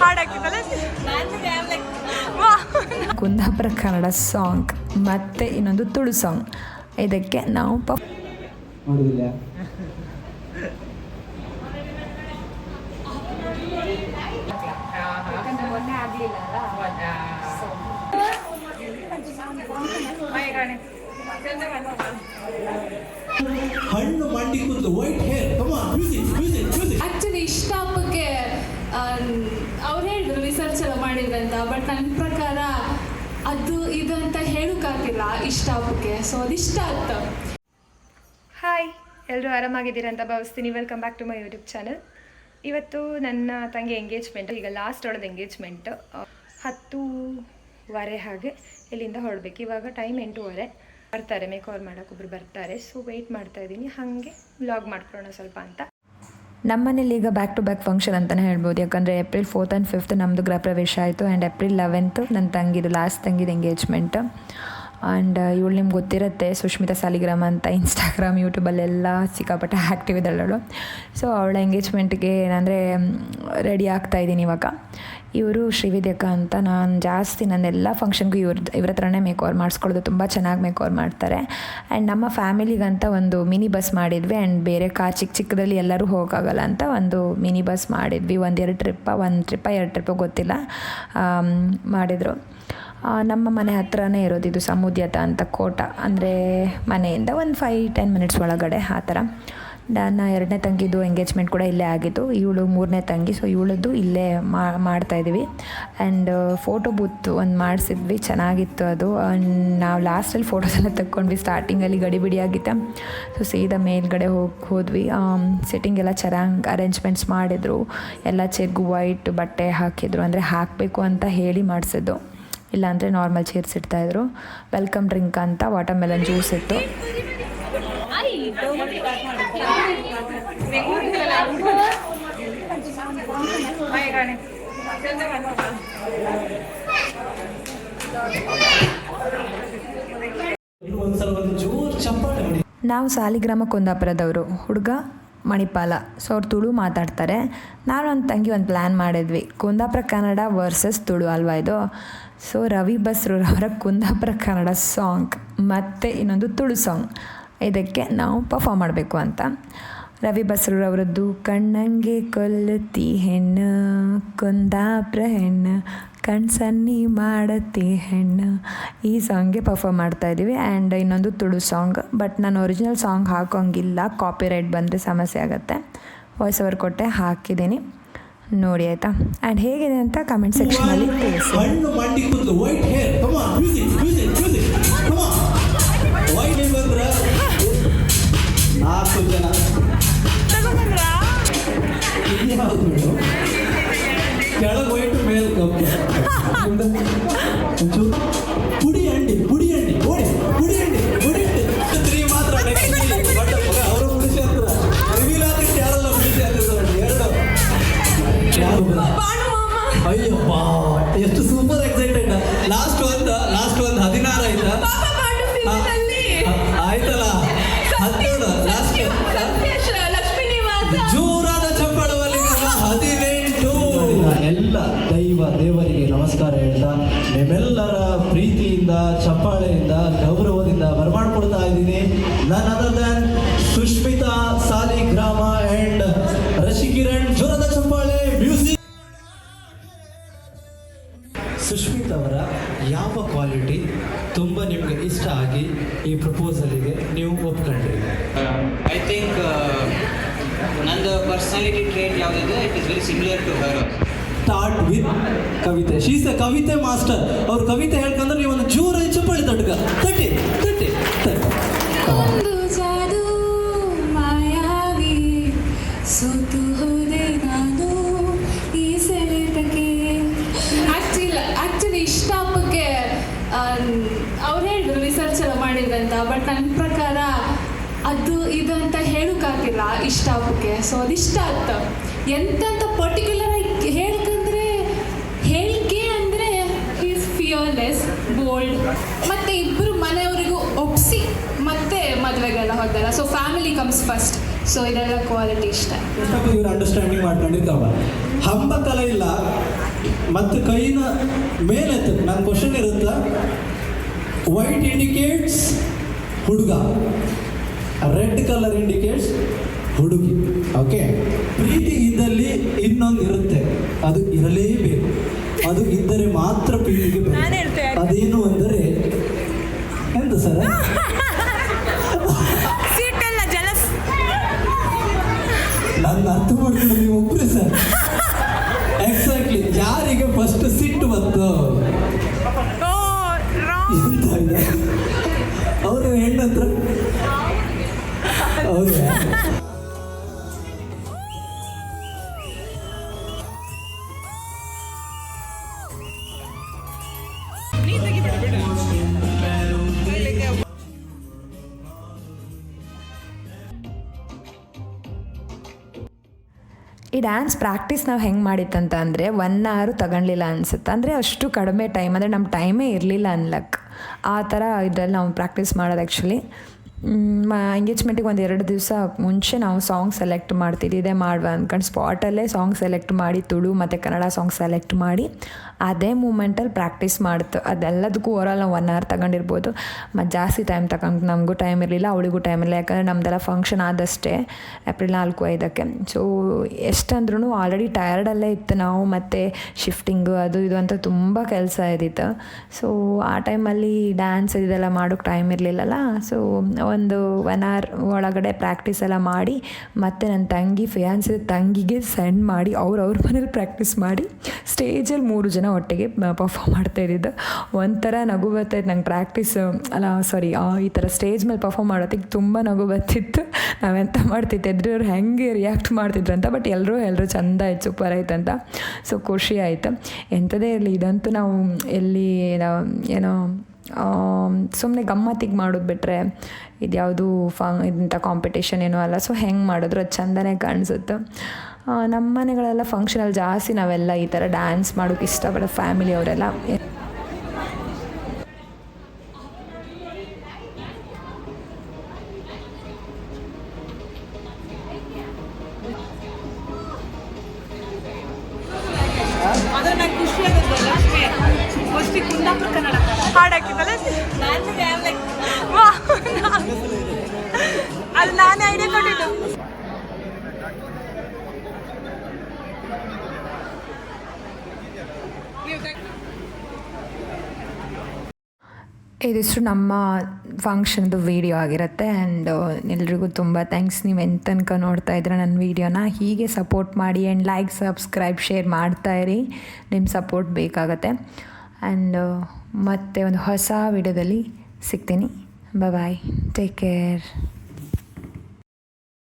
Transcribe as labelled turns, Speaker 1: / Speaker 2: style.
Speaker 1: ಹಾಡಾಗ್ತಿದ್ದಲ್ಲ
Speaker 2: Kundapura Kannada song ಮತ್ತು ಇನ್ನೊಂದು Tulu song ಇದಕ್ಕೆ ನಾವು ಪ
Speaker 3: ಮಾಡುದಿಲ್ಲ ಹಣ್ಣು ಮಂಡಿ ಕೂದಲು ವೈಟ್ ಹೇರ್ ಕಮ ಮ್ಯೂಸಿಕ್ ಮ್ಯೂಸಿಕ್ ಮ್ಯೂಸಿಕ್
Speaker 4: ಆಕ್ಚುಲಿ ಇಷ್ಟ ಹಬ್ಬಕ್ಕೆ ಅವ್ರು ಹೇಳಿದ್ರು ರಿಸರ್ಚ್ ಎಲ್ಲ ಅಂತ ಬಟ್ ನನ್ನ ಪ್ರಕಾರ ಅದು ಇದು ಅಂತ ಹೇಳೋಕ್ಕಾಗಿಲ್ಲ ಇಷ್ಟ ಹಬ್ಬಕ್ಕೆ ಸೊ ಅದಿಷ್ಟ ಆಯ್ತು
Speaker 1: ಹಾಯ್ ಎಲ್ಲರೂ ಆರಾಮಾಗಿದ್ದೀರ ಅಂತ ಭಾವಿಸ್ತೀನಿ. Welcome back to my YouTube channel ಇವತ್ತು ನನ್ನ ತಂಗಿ ಎಂಗೇಜ್ಮೆಂಟ್ ಈಗ ಲಾಸ್ಟ್ ಒಳದ ಎಂಗೇಜ್ಮೆಂಟ್ ಹತ್ತೂವರೆ ಹಾಗೆ ಇಲ್ಲಿಂದ ಹೊರಡ್ಬೇಕು. ಇವಾಗ ಟೈಮ್ ಎಂಟೂವರೆ. ಬರ್ತಾರೆ ಮೇಕ್ ಓವರ್ ಮಾಡೋಕ್ಕೊಬ್ರು ಬರ್ತಾರೆ. ಸೊ ವೆಯ್ಟ್ ಮಾಡ್ತಾ ಇದ್ದೀನಿ. ಹಾಗೆ ವ್ಲಾಗ್ ಮಾಡ್ಕೊಳ್ಳೋಣ ಸ್ವಲ್ಪ ಅಂತ.
Speaker 2: ನಮ್ಮನೇಲಿ ಈಗ ಬ್ಯಾಕ್ ಟು ಬ್ಯಾಕ್ ಫಂಕ್ಷನ್ ಅಂತಲೇ ಹೇಳ್ಬೋದು. ಯಾಕಂದರೆ ಏಪ್ರಿಲ್ ಫೋರ್ತ್ ಆ್ಯಂಡ್ ಫಿಫ್ತ್ ನಮ್ಮದು ಗೃಹ ಪ್ರವೇಶ ಆಯಿತು ಆ್ಯಂಡ್ ಏಪ್ರಿಲ್ ಲೆವೆಂತ್ ನನ್ನ ತಂಗಿದು ಲಾಸ್ಟ್ ತಂಗಿದು ಎಂಗೇಜ್ಮೆಂಟ್ ಆ್ಯಂಡ್ ಇವಳು ನಿಮ್ಗೆ ಗೊತ್ತಿರುತ್ತೆ ಸುಷ್ಮಿತಾ ಸಾಲಿಗ್ರಾಮ ಅಂತ ಇನ್ಸ್ಟಾಗ್ರಾಮ್ ಯೂಟ್ಯೂಬಲ್ಲೆಲ್ಲ ಸಿಕ್ಕಾಪಟ್ಟೆ ಆ್ಯಕ್ಟಿವ್ ಇದ್ದಾಳು ಸೊ ಅವಳ ಎಂಗೇಜ್ಮೆಂಟ್ಗೆ ಏನಂದರೆ ರೆಡಿ ಆಗ್ತಾ ಇದ್ದೀನಿ ಇವಾಗ. ಇವರು ಶ್ರೀವಿದ್ಯಕ್ಕ ಅಂತ ನಾನು ಜಾಸ್ತಿ ನನ್ನೆಲ್ಲ ಫಂಕ್ಷನ್ಗೂ ಇವ್ರ ಇವ್ರ ಹತ್ರನೇ ಮೇಕ್ ಓವರ್ ಮಾಡಿಸ್ಕೊಳ್ಳೋದು ತುಂಬ ಚೆನ್ನಾಗಿ ಮೇಕ್ ಓವರ್ ಮಾಡ್ತಾರೆ. ಆ್ಯಂಡ್ ನಮ್ಮ ಫ್ಯಾಮಿಲಿಗಂತ ಒಂದು ಮಿನಿ ಬಸ್ ಮಾಡಿದ್ವಿ. ಆ್ಯಂಡ್ ಬೇರೆ ಕಾರ್ ಚಿಕ್ಕ ಚಿಕ್ಕದಲ್ಲಿ ಎಲ್ಲರೂ ಹೋಗೋಕ್ಕಾಗಲ್ಲ ಅಂತ ಒಂದು ಮಿನಿ ಬಸ್ ಮಾಡಿದ್ವಿ. ಒಂದೆರಡು ಟ್ರಿಪ್ಪ ಒಂದು ಟ್ರಿಪ್ಪ ಎರಡು ಟ್ರಿಪ್ಪ ಗೊತ್ತಿಲ್ಲ. ಮಾಡಿದರು. ನಮ್ಮ ಮನೆ ಹತ್ರನೇ ಇರೋದು ಇದು ಸಮುದ್ಯತ ಅಂತ ಕೋಟ. ಅಂದರೆ ಮನೆಯಿಂದ ಒಂದು ಫೈ ಟೆನ್ ಮಿನಿಟ್ಸ್ ಒಳಗಡೆ ಆ ಥರ. ನನ್ನ ಎರಡನೇ ತಂಗಿದು ಎಂಗೇಜ್ಮೆಂಟ್ ಕೂಡ ಇಲ್ಲೇ ಆಗಿತ್ತು ಇವಳು ಮೂರನೇ ತಂಗಿ ಸೊ ಇವಳದ್ದು ಇಲ್ಲೇ ಮಾಡ್ತಾ ಇದ್ದೀವಿ ಆ್ಯಂಡ್ ಫೋಟೋ ಬೂತ್ ಒಂದು ಮಾಡಿಸಿದ್ವಿ, ಚೆನ್ನಾಗಿತ್ತು ಅದು. ನಾವು ಲಾಸ್ಟಲ್ಲಿ ಫೋಟೋಸ್ ಎಲ್ಲ ತಕ್ಕೊಂಡ್ವಿ ಸ್ಟಾರ್ಟಿಂಗಲ್ಲಿ ಗಡಿಬಿಡಿ ಆಗಿತ್ತು. ಸೊ ಸೀದಾ ಮೇಲ್ಗಡೆ ಹೋಗಿ, ಹೋದ್ವಿ. ಸೆಟ್ಟಿಂಗ್ ಎಲ್ಲ ಚೆನ್ನಾಗಿ ಅರೇಂಜ್ಮೆಂಟ್ಸ್ ಮಾಡಿದರು. ಎಲ್ಲ ಚೆಗ್ ವೈಟ್ ಬಟ್ಟೆ ಹಾಕಿದ್ರು. ಅಂದರೆ ಹಾಕಬೇಕು ಅಂತ ಹೇಳಿ ಮಾಡಿಸಿದ್ದು. ಇಲ್ಲಾಂದರೆ ನಾರ್ಮಲ್ ಚೇರ್ಸ್ ಇಡ್ತಾಯಿದ್ರು ವೆಲ್ಕಮ್ ಡ್ರಿಂಕ್ ಅಂತ ವಾಟರ್ ಮೆಲನ್ ಜ್ಯೂಸ್ ಇತ್ತು
Speaker 3: ಒಂದ್ಸಲ ಒಂದು ಜೋರ್ ಚಪ್ಪಾಳೆ ಹೊಡಿ
Speaker 2: ನಾವು ಸಾಲಿಗ್ರಾಮ ಕುಂದಾಪುರದವರು ಹುಡುಗ ಮಣಿಪಾಲ ಸೊ ಅವ್ರು ತುಳು ಮಾತಾಡ್ತಾರೆ. ನಾನು ನನ್ನ ತಂಗಿ ಒಂದು ಪ್ಲ್ಯಾನ್ ಮಾಡಿದ್ವಿ. ಕುಂದಾಪುರ ಕನ್ನಡ ವರ್ಸಸ್ ತುಳು ಅಲ್ವಾ ಇದು? ಸೊ ರವಿ ಬಸ್ರೂರವರ ಕುಂದಾಪುರ ಕನ್ನಡ ಸಾಂಗ್ ಮತ್ತು ಇನ್ನೊಂದು ತುಳು ಸಾಂಗ್ ಇದಕ್ಕೆ ನಾವು ಪರ್ಫಾಮ್ ಮಾಡಬೇಕು ಅಂತ. ರವಿ ಬಸ್ರೂರವರದ್ದು ಕಣ್ಣಂಗೆ ಕೊಲ್ಲತಿ ಹೆಣ್ಣು ಕುಂದಾಪ್ರ ಹೆಣ್ಣು ಕಣ್ಸನ್ನಿ ಮಾಡತಿ ಹೆಣ್ಣು ಈ ಸಾಂಗ್ಗೆ ಪರ್ಫಾರ್ಮ್ ಮಾಡ್ತಾ ಇದ್ದೀವಿ. ಆ್ಯಂಡ್ ಇನ್ನೊಂದು ತುಳು ಸಾಂಗ್ ಬಟ್ ನಾನು ಒರಿಜಿನಲ್ ಸಾಂಗ್ ಹಾಕೋಂಗಿಲ್ಲ. ಕಾಪಿ ರೈಟ್ ಬಂದರೆ ಸಮಸ್ಯೆ ಆಗುತ್ತೆ. ವಾಯ್ಸ್ ಓವರ್ ಕೊಟ್ಟೆ ಹಾಕಿದ್ದೀನಿ. ನೋಡಿ ಆಯಿತಾ? ಆ್ಯಂಡ್ ಹೇಗಿದೆ ಅಂತ ಕಮೆಂಟ್ ಸೆಕ್ಷನಲ್ಲಿ ತಿಳಿಸಿ.
Speaker 3: ಪುಡಿ ಅಂಡಿ ಪುಡಿ ಅಂಡಿ ಓಡಿ ಪುಡಿ ಅಂಡಿ ಪುಡಿ ಅಂಡಿ ಸ್ತ್ರೀ ಮಾತ್ರ. ಬಟ್ ಅವರು ಉಳಿಸಿ ಅಂತ ರಿವೀಲ್ ಯಾರಲ್ಲ ಉಳಿಸಿ ಅಂತ ಎರಡು. ಯಾರು ಅಯ್ಯಪ್ಪ ಎಷ್ಟು ಸೂಪರ್ ಎಕ್ಸೈಟೆಡ್ ಲಾಸ್ಟ್ ಒಂದು ಲಾಸ್ಟ್ ಒಂದು ಹದಿನಾರು ಆಯ್ತಾ? ಆಯ್ತಲ್ಲ? ಹದಿನೇಳು ಲಾಸ್ಟ್ ಜೋರಾದ ಚಪ್ಪಳವಲ್ಲಿ ಹದಿನೆಂಟು. ಎಲ್ಲ ದೈವ ದೇವರಿಗೆ ನಮಸ್ಕಾರ ಹೇಳ್ತಾ ನಿಮ್ಮೆಲ್ಲರ ಚಪ್ಪಾಳೆಯಿಂದ, ಗೌರವದಿಂದ ಬರಮಾಡ್ಕೊಡ್ತಾ ಇದ್ದೀನಿ. ನನ್ನ other than Sushmita Saligrama and Rashikiran ಜ್ವರದ ಚಪ್ಪಾಳೆ ಮ್ಯೂಸಿಕ್. ಸುಷ್ಮಿತ್ ಅವರ ಯಾವ ಕ್ವಾಲಿಟಿ ತುಂಬ ನಿಮಗೆ ಇಷ್ಟ ಆಗಿ ಈ ಪ್ರಪೋಸಲಿಗೆ ನೀವು ಒಪ್ಕೊಂಡ್ರಿ?
Speaker 5: ಐ ಥಿಂಕ್ ನಂದು ಪರ್ಸನಾಲಿಟಿ ಟ್ರೇಟ್ ಯಾವುದಿದೆ it is very similar to her
Speaker 3: start with ಕವಿತೆ ಶೀಸ್ ಕವಿತೆ ಮಾಸ್ಟರ್ ಅವ್ರು ಕವಿತೆ ಹೇಳ್ಕಂದ್ರೆ ನೀವು ಒಂದು ಜೋರಾಗಿ ಚಪ್ಪಳಿ ತಟ್ಕ ತಟ್ಟಿ ತಟ್ಟಿ ತಟ್ಟಿ.
Speaker 4: ಇಷ್ಟ ಹಬ್ಬಕ್ಕೆ ಅವ್ರು ಹೇಳಿದ್ರು ರಿಸರ್ಚ್ ಎಲ್ಲ ಮಾಡಿದ್ರಂತ ಬಟ್ ನನ್ನ ಪ್ರಕಾರ ಅದು ಇದು ಅಂತ ಹೇಳೋಕ್ಕಾಗಿಲ್ಲ ಇಷ್ಟ ಹಬ್ಬಕ್ಕೆ. ಸೊ ಅದಿಷ್ಟ ಆಯ್ತು ಎಂತ ಪರ್ಟಿಕ್ಯುಲರ್ ಆಗಿ ಹೇಳ್ಕಂದ್ರೆ ಬೋಲ್ಡ್ ಮತ್ತೆ ಇಬ್ಬರು ಮನೆಯವರಿಗೂ ಒಪ್ಸಿ ಮತ್ತೆ ಮದುವೆಗೆಲ್ಲ ಹೋದಲ್ಲ so family comes first so ಇದೆಲ್ಲ ಕ್ವಾಲಿಟಿ ಇಷ್ಟ.
Speaker 3: ಇವ್ರು ಅಂಡರ್ಸ್ಟ್ಯಾಂಡಿಂಗ್ ಮಾಡ್ಕೊಂಡಿರ್ತಾವ ಹಂಬಕಲ ಇಲ್ಲ. ಮತ್ತು ಕೈನ ಮೇಲೆತ್ತು. ನನ್ನ ಕ್ವಶನ್ ಇರುತ್ತಾ? ವೈಟ್ ಇಂಡಿಕೇಟ್ಸ್ ಹುಡುಗ. ರೆಡ್ ಕಲರ್ ಇಂಡಿಕೇಟ್ಸ್ ಹುಡುಗಿ. ಓಕೆ ಪ್ರೀತಿ ಇದ್ದಲ್ಲಿ ಇನ್ನೊಂದು ಇರುತ್ತೆ. ಅದು ಇರಲೇಬೇಕು. ಅದು ಇದ್ದರೆ ಮಾತ್ರ ಪೀಳಿಗೆ. ಅದೇನು ಅಂದರೆ ಎಂತ ಸರ್? ನನ್ನ ಹತ್ತು ಮಾಡ್ಕೊಂಡು ನೀವು ಒಬ್ಬರೇ ಸರ್. ಎಕ್ಸಾಕ್ಟ್ಲಿ ಯಾರಿಗೆ ಫಸ್ಟ್ ಸಿಟ್ಟು ಬಂತು ಅವರು ಹೆಣ್ಣತ್ರ? ಹೌದಾ
Speaker 2: ಈ ಡ್ಯಾನ್ಸ್ ಪ್ರಾಕ್ಟೀಸ್ ನಾವು ಹೆಂಗೆ ಮಾಡಿತ್ತಂತ ಅಂದರೆ ಒನ್ ಅವರು ತಗೊಳ್ಲಿಲ್ಲ ಅನ್ಸುತ್ತೆ. ಅಂದರೆ ಅಷ್ಟು ಕಡಿಮೆ ಟೈಮ್ ಅಂದರೆ ನಮ್ಮ ಟೈಮೇ ಇರಲಿಲ್ಲ ಅನ್ಲಕ್. ಆ ಥರ ಇದ್ರಲ್ಲಿ ನಾವು ಪ್ರಾಕ್ಟೀಸ್ ಮಾಡೋದು ಆ್ಯಕ್ಚುಲಿ ಎಂಗೇಜ್ಮೆಂಟಿಗೆ ಒಂದು ಎರಡು ದಿವಸ ಮುಂಚೆ ನಾವು ಸಾಂಗ್ ಸೆಲೆಕ್ಟ್ ಮಾಡ್ತೀವಿ. ಇದೇ ಮಾಡುವ ಅಂದ್ಕೊಂಡು ಸ್ಪಾಟಲ್ಲೇ ಸಾಂಗ್ ಸೆಲೆಕ್ಟ್ ಮಾಡಿ, ತುಳು ಮತ್ತು ಕನ್ನಡ ಸಾಂಗ್ ಸೆಲೆಕ್ಟ್ ಮಾಡಿ, ಅದೇ ಮೂಮೆಂಟಲ್ಲಿ ಪ್ರಾಕ್ಟೀಸ್ ಮಾಡ್ತು. ಅದೆಲ್ಲದಕ್ಕೂ ಓವರಾಲ್ ನಾವು ಒನ್ ಅವರ್ ತಗೊಂಡಿರ್ಬೋದು. ಮತ್ತು ಜಾಸ್ತಿ ಟೈಮ್ ತಗೊಂಡು ನಮಗೂ ಟೈಮ್ ಇರಲಿಲ್ಲ, ಅವಳಿಗೂ ಟೈಮ್ ಇರಲಿಲ್ಲ. ಯಾಕಂದರೆ ನಮ್ಮದೆಲ್ಲ ಫಂಕ್ಷನ್ ಆದಷ್ಟೇ ಏಪ್ರಿಲ್ ನಾಲ್ಕು, ಐದಕ್ಕೆ. ಸೊ ಎಷ್ಟಂದ್ರೂ ಆಲ್ರೆಡಿ ಟಯರ್ಡಲ್ಲೇ ಇತ್ತು ನಾವು, ಮತ್ತು ಶಿಫ್ಟಿಂಗು ಅದು ಇದು ಅಂತ ತುಂಬ ಕೆಲಸ ಇದ್ದಿತ್ತು ಸೊ ಆ ಟೈಮಲ್ಲಿ ಡ್ಯಾನ್ಸ್ ಇದೆಲ್ಲ ಮಾಡೋಕ್ಕೆ ಟೈಮ್ ಇರಲಿಲ್ಲಲ್ಲ. ಸೊ ಒಂದು ಒನ್ ಅವರ್ ಒಳಗಡೆ ಪ್ರಾಕ್ಟೀಸ್ ಎಲ್ಲ ಮಾಡಿ, ಮತ್ತು ನನ್ನ ತಂಗಿ ಫಿಯಾನ್ಸಿ ತಂಗಿಗೆ ಸೆಂಡ್ ಮಾಡಿ ಅವ್ರು ಅವ್ರ ಮನೇಲಿ ಪ್ರಾಕ್ಟೀಸ್ ಮಾಡಿ ಸ್ಟೇಜಲ್ಲಿ ಮೂರು ಜನ ಒಟ್ಟಿಗೆ ಪರ್ಫಾಮ್ ಮಾಡ್ತಾ ಇದ್ದಿದ್ದು. ಒಂಥರ ನಗು ಬರ್ತಾಯಿತ್ತು ನಂಗೆ ಪ್ರಾಕ್ಟೀಸ್ ಅಲ್ಲ ಸಾರಿ ಈ ಥರ ಸ್ಟೇಜ್ ಮೇಲೆ ಪರ್ಫಾಮ್ ಮಾಡೋದಕ್ಕೆ ತುಂಬ ನಗು ಬರ್ತಿತ್ತು. ನಾವೆಂತ ಮಾಡ್ತಿತ್ತು? ಎದುರವ್ರು ಹೆಂಗೆ ರಿಯಾಕ್ಟ್ ಮಾಡ್ತಿದ್ರು ಅಂತ ಬಟ್ ಎಲ್ಲರೂ ಎಲ್ಲರೂ ಚಂದ ಆಯ್ತು ಸೂಪರ್ ಆಯ್ತು ಅಂತ. ಸೊ ಖುಷಿ ಆಯಿತು. ಎಂಥದೇ ಇರಲಿ, ಇದಂತೂ ನಾವು ಎಲ್ಲಿ ಏನೋ ಸುಮ್ಮನೆ ಗಮ್ಮತ್ತಿಗೆ ಮಾಡೋದು ಬಿಟ್ಟರೆ ಇದು ಯಾವುದು ಫಂಗ್, ಇಂಥ ಕಾಂಪಿಟೇಷನ್ ಏನೂ ಅಲ್ಲ. ಸೊ ಹೆಂಗೆ ಮಾಡಿದ್ರು ಅದು ಚಂದನೇ ಕಾಣಿಸುತ್ತೆ. ನಮ್ಮ ಮನೆಗಳೆಲ್ಲ ಫಂಕ್ಷನಲ್ಲಿ ಜಾಸ್ತಿ ನಾವೆಲ್ಲ ಈ ಥರ ಡ್ಯಾನ್ಸ್ ಮಾಡೋಕ್ಕೆ ಇಷ್ಟಪಡೋ ಫ್ಯಾಮಿಲಿ ಅವರೆಲ್ಲ.
Speaker 6: ಖುಷಿ ಆಗೋದಲ್ಲ ಹಾಡಾಕಿದ್ದಲ್ಲ ಅದು ನಾನೇ ಐಡಿಯಾ ಕೊಟ್ಟಿದ್ದು.
Speaker 2: ಇದಿಷ್ಟು ನಮ್ಮ ಫಂಕ್ಷನ್ದು ವೀಡಿಯೋ ಆಗಿರುತ್ತೆ ಆ್ಯಂಡ್ ಎಲ್ರಿಗೂ ತುಂಬ ಥ್ಯಾಂಕ್ಸ್ ನೀವು ಎಂತ ತನಕ ನೋಡ್ತಾ ಇದ್ರೆ ನನ್ನ ವೀಡಿಯೋನ ಹೀಗೆ ಸಪೋರ್ಟ್ ಮಾಡಿ ಆ್ಯಂಡ್ ಲೈಕ್ ಸಬ್ಸ್ಕ್ರೈಬ್ ಶೇರ್ ಮಾಡ್ತಾ ಇರಿ. ನಿಮ್ಮ ಸಪೋರ್ಟ್ ಬೇಕಾಗತ್ತೆ. ಆ್ಯಂಡ್ ಮತ್ತೆ ಒಂದು ಹೊಸ ವಿಡಿಯೋದಲ್ಲಿ ಸಿಗ್ತೀನಿ. Bye take care